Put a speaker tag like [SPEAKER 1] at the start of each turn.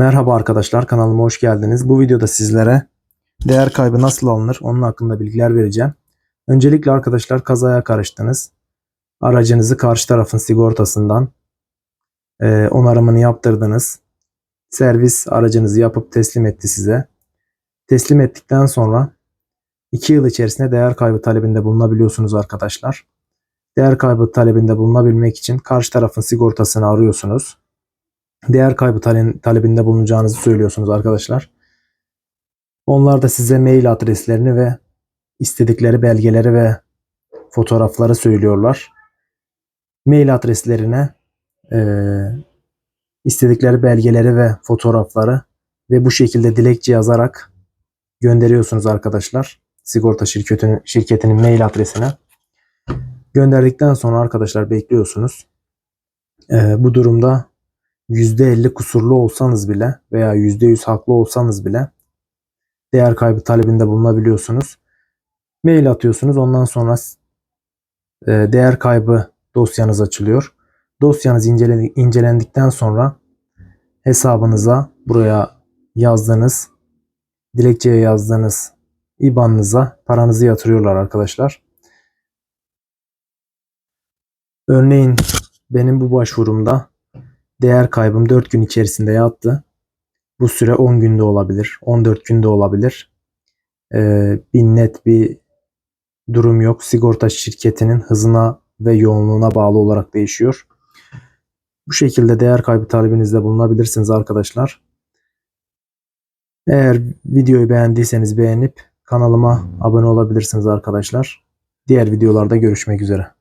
[SPEAKER 1] Merhaba arkadaşlar kanalıma hoş geldiniz. Bu videoda sizlere değer kaybı nasıl alınır onun hakkında bilgiler vereceğim. Öncelikle arkadaşlar kazaya karıştınız. Aracınızı karşı tarafın sigortasından e, onarımını yaptırdınız. Servis aracınızı yapıp teslim etti size. Teslim ettikten sonra 2 yıl içerisinde değer kaybı talebinde bulunabiliyorsunuz arkadaşlar. Değer kaybı talebinde bulunabilmek için karşı tarafın sigortasını arıyorsunuz değer kaybı tale- talebinde bulunacağınızı söylüyorsunuz arkadaşlar. Onlar da size mail adreslerini ve istedikleri belgeleri ve fotoğrafları söylüyorlar. Mail adreslerine eee, istedikleri belgeleri ve fotoğrafları ve bu şekilde dilekçe yazarak gönderiyorsunuz arkadaşlar. Sigorta şirketinin, şirketinin mail adresine. Gönderdikten sonra arkadaşlar bekliyorsunuz. Eee, bu durumda %50 kusurlu olsanız bile veya %100 haklı olsanız bile değer kaybı talebinde bulunabiliyorsunuz. Mail atıyorsunuz. Ondan sonra e, değer kaybı dosyanız açılıyor. Dosyanız incele- incelendikten sonra hesabınıza buraya yazdığınız dilekçeye yazdığınız IBAN'ınıza paranızı yatırıyorlar arkadaşlar. Örneğin benim bu başvurumda değer kaybım 4 gün içerisinde yattı. Bu süre 10 günde olabilir, 14 günde olabilir. Ee, bir net bir durum yok. Sigorta şirketinin hızına ve yoğunluğuna bağlı olarak değişiyor. Bu şekilde değer kaybı talebinizde bulunabilirsiniz arkadaşlar. Eğer videoyu beğendiyseniz beğenip kanalıma abone olabilirsiniz arkadaşlar. Diğer videolarda görüşmek üzere.